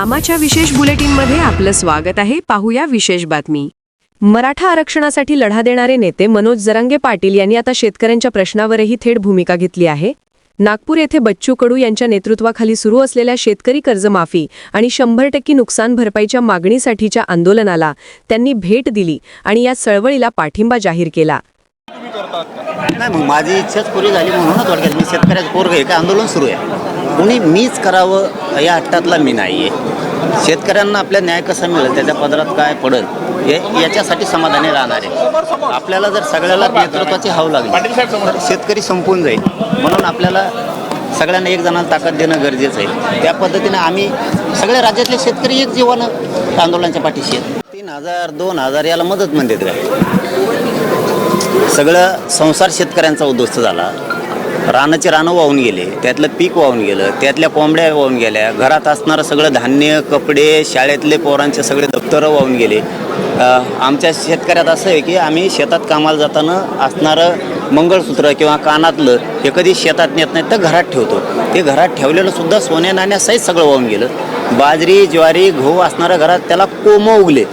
आमाच्या विशेष बुलेटिनमध्ये आपलं स्वागत आहे. पाहूया विशेष बातमी. मराठा आरक्षणासाठी लढा देणारे नेते मनोज जरांगे पाटील यांनी आता शेतकऱ्यांच्या प्रश्नावरही थेट भूमिका घेतली आहे. नागपूर येथे बच्चू कडू यांच्या नेतृत्वाखाली सुरू असलेल्या शेतकरी कर्जमाफी आणि शंभर टक्के नुकसान भरपाईच्या मागणीसाठीच्या आंदोलनाला त्यांनी भेट दिली आणि या चळवळीला पाठिंबा जाहीर केला. नाही मग माझी इच्छाच पुरी झाली म्हणून थोडक्यात मी शेतकऱ्याचं पोरग आहे का आंदोलन सुरू आहे. कोणी मीच करावं या हट्टातला मी नाही आहे शेतकऱ्यांना आपल्या न्याय कसा मिळेल त्याच्या पदरात काय पडेल हे याच्यासाठी समाधानी राहणार. आहे आपल्याला जर सगळ्याला नेतृत्वाची हाव लागली तर शेतकरी संपून जाईल. म्हणून आपल्याला सगळ्यांना एक जणाला ताकद देणं गरजेचं आहे. त्या पद्धतीने आम्ही सगळ्या राज्यातले शेतकरी एक जीवानं आंदोलनाच्या पाठीशी आहेत. तीन हजार दोन हजार याला मदत म्हणते सगळं संसार शेतकऱ्यांचा उद्ध्वस्त झाला. रानाचे रानं वाहून गेले त्यातलं पीक वाहून गेलं त्यातल्या कोंबड्या वाहून गेल्या घरात असणारं सगळं धान्य कपडे शाळेतले पोरांचे सगळे दप्तरं वाहून गेले. आमच्या शेतकऱ्यात असं आहे की आम्ही शेतात कामाला जाताना असणारं मंगळसूत्र किंवा कानातलं हे कधी शेतात नेत नाही तर घरात ठेवतो. ते घरात ठेवलेलं सुद्धा सोन्या नाण्यासहित सगळं वाहून गेलं. बाजरी ज्वारी गहू असणाऱ्या घरात त्याला कोमं उगले.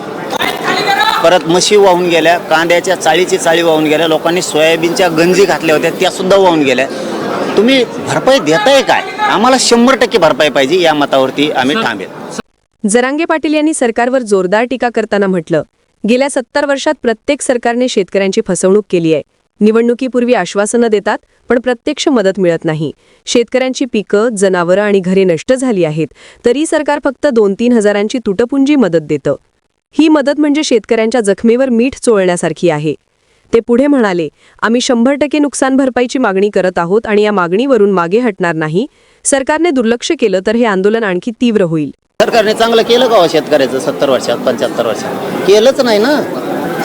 परत म्हशी वाहून गेल्या कांद्याच्या चाळीची चाळी वाहून गेल्या लोकांनी सोयाबीनच्या गंजी घातल्या होत्या त्या सुद्धा वाहून गेल्या. तुम्ही भरपाई देताय काय? आम्हाला शंभर टक्के भरपाई पाहिजे या मतावरती आम्ही थांबेल जरांगे पाटील यांनी सरकारवर जोरदार टीका करताना म्हटलं गेल्या सत्तर वर्षात प्रत्येक सरकारने शेतकऱ्यांची फसवणूक केली आहे. निवडणुकीपूर्वी आश्वासनं देतात पण प्रत्यक्ष मदत मिळत नाही. शेतकऱ्यांची पिकं जनावरं आणि घरे नष्ट झाली आहेत तरी सरकार फक्त दोन तीन हजारांची तुटपुंजी मदत देतं. ही मदत म्हणजे शेतकऱ्यांच्या जखमेवर मीठ चोळण्यासारखी आहे. ते पुढे म्हणाले आम्ही शंभर टक्के नुकसान भरपाईची मागणी करत आहोत आणि या मागणीवरून मागे हटणार नाही. सरकारने दुर्लक्ष केलं तर हे आंदोलन आणखी तीव्र होईल. सरकारने चांगलं केलं का हो शेतकऱ्याचं सत्तर वर्षात पंच्याहत्तर वर्षात? केलंच नाही ना.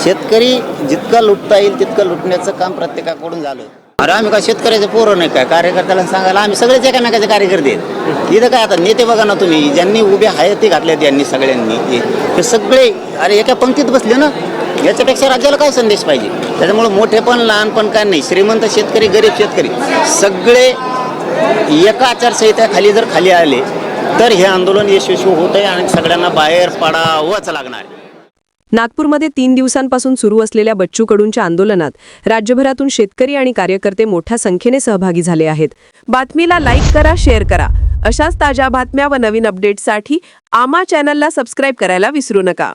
शेतकरी जितका लुटता येईल तितकं लुटण्याचं काम प्रत्येकाकडून झालं. अरे आम्ही काय शेतकऱ्याचे पोरं नाही काय? कार्यकर्त्याला सांगायला आम्ही सगळेच एकामेकाचे कार्यकर्ते आहेत. इथं काय आता नेते बघा ना तुम्ही ज्यांनी उभे आहेत ते यांनी सगळ्यांनी. हे सगळे अरे एका पंक्तीत बसले ना याच्यापेक्षा राज्याला काय संदेश पाहिजे? त्याच्यामुळे मोठे पण लहान पण काय नाही. श्रीमंत शेतकरी गरीब शेतकरी सगळे एका आचारसंहितेखाली जर खाली आले तर हे आंदोलन यशस्वी होत आहे आणि सगळ्यांना बाहेर पडावंच लागणार आहे. नागपूरमध्ये तीन दिवसांपासून सुरू असलेल्या बच्चू कडूंच्या आंदोलनात राज्यभरातून शेतकरी आणि कार्यकर्ते मोठ्या संख्येने सहभागी झाले आहेत. बातमीला लाईक करा शेअर करा. अशाच ताज्या बातम्या व नवीन अपडेटसाठी आमा चॅनलला सबस्क्राईब करायला विसरू नका.